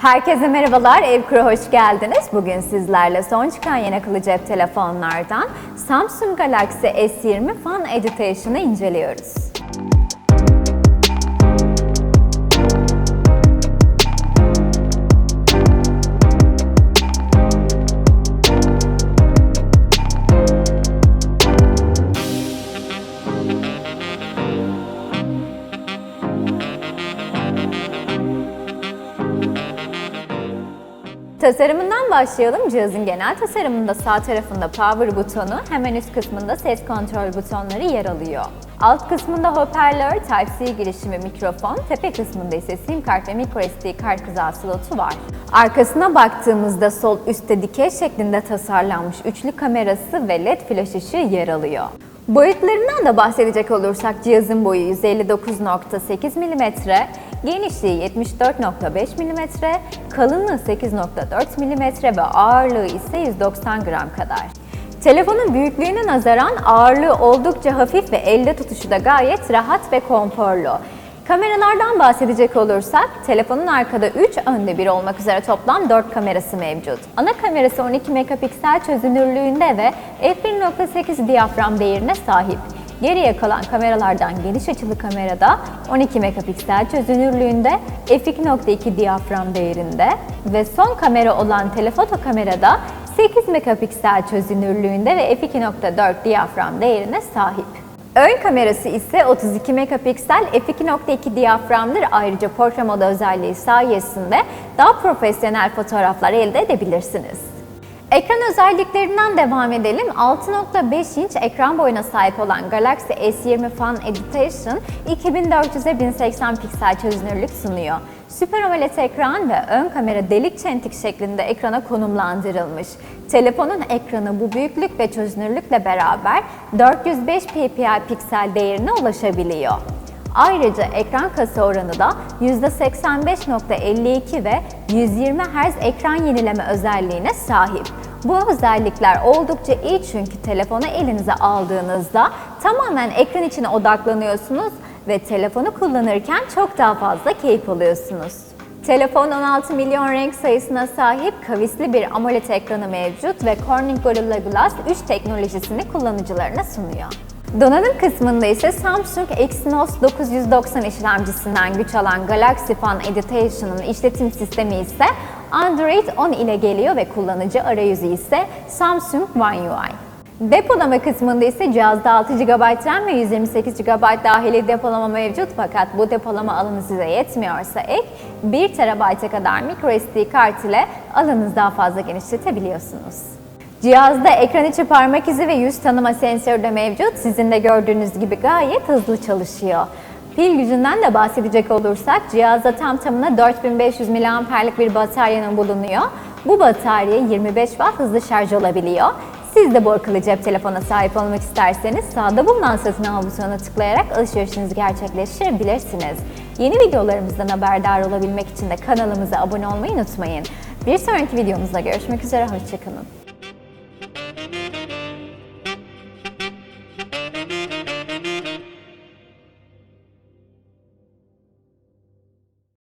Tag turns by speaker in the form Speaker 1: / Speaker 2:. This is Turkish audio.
Speaker 1: Herkese merhabalar, Evkura hoş geldiniz. Bugün sizlerle son çıkan yeni akıllı cep telefonlardan Samsung Galaxy S20 Fan Editation'ı inceliyoruz. Tasarımından başlayalım. Cihazın genel tasarımında sağ tarafında power butonu, hemen üst kısmında ses kontrol butonları yer alıyor. Alt kısmında hoparlör, Type-C girişimi mikrofon, tepe kısmında ise sim kart ve microSD kart kızağı slotu var. Arkasına baktığımızda sol üstte dikey şeklinde tasarlanmış üçlü kamerası ve led flash ışığı yer alıyor. Boyutlarından da bahsedecek olursak cihazın boyu 159.8 mm, genişliği 74.5 mm, kalınlığı 8.4 mm ve ağırlığı ise 190 gram kadar. Telefonun büyüklüğüne nazaran ağırlığı oldukça hafif ve elde tutuşu da gayet rahat ve konforlu. Kameralardan bahsedecek olursak, telefonun arkada 3, önde 1 olmak üzere toplam 4 kamerası mevcut. Ana kamerası 12 megapiksel çözünürlüğünde ve f1.8 diyafram değerine sahip. Geriye kalan kameralardan geniş açılı kamerada 12 megapiksel çözünürlüğünde, f2.2 diyafram değerinde ve son kamera olan telefoto kamerada 8 megapiksel çözünürlüğünde ve f2.4 diyafram değerine sahip. Ön kamerası ise 32 megapiksel f2.2 diyaframdır. Ayrıca portre modu özelliği sayesinde daha profesyonel fotoğraflar elde edebilirsiniz. Ekran özelliklerinden devam edelim. 6.5 inç ekran boyuna sahip olan Galaxy S20 Fan Edition 2400'e 1080 piksel çözünürlük sunuyor. Süper AMOLED ekran ve ön kamera delik çentik şeklinde ekrana konumlandırılmış. Telefonun ekranı bu büyüklük ve çözünürlükle beraber 405 ppi piksel değerine ulaşabiliyor. Ayrıca ekran kasa oranı da %85.52 ve 120 Hz ekran yenileme özelliğine sahip. Bu özellikler oldukça iyi çünkü telefonu elinize aldığınızda tamamen ekran içine odaklanıyorsunuz ve telefonu kullanırken çok daha fazla keyif alıyorsunuz. Telefon 16 milyon renk sayısına sahip kavisli bir AMOLED ekranı mevcut ve Corning Gorilla Glass 3 teknolojisini kullanıcılarına sunuyor. Donanım kısmında ise Samsung Exynos 990 işlemcisinden güç alan Galaxy Fan Editation'ın işletim sistemi ise Android 10 ile geliyor ve kullanıcı arayüzü ise Samsung One UI. Depolama kısmında ise cihazda 6 GB RAM ve 128 GB dahili depolama mevcut fakat bu depolama alanı size yetmiyorsa ek 1 TB'e kadar microSD kart ile alanınızı daha fazla genişletebiliyorsunuz. Cihazda ekran içi parmak izi ve yüz tanıma sensörü de mevcut. Sizin de gördüğünüz gibi gayet hızlı çalışıyor. Pil gücünden de bahsedecek olursak cihazda tam tamına 4500 mAh'lik bir bataryanın bulunuyor. Bu batarya 25 Watt hızlı şarj olabiliyor. Siz de bu akıllı cep telefona sahip olmak isterseniz sağda bulunan satın al butonuna tıklayarak alışverişinizi gerçekleştirebilirsiniz. Yeni videolarımızdan haberdar olabilmek için de kanalımıza abone olmayı unutmayın. Bir sonraki videomuzda görüşmek üzere, hoşçakalın.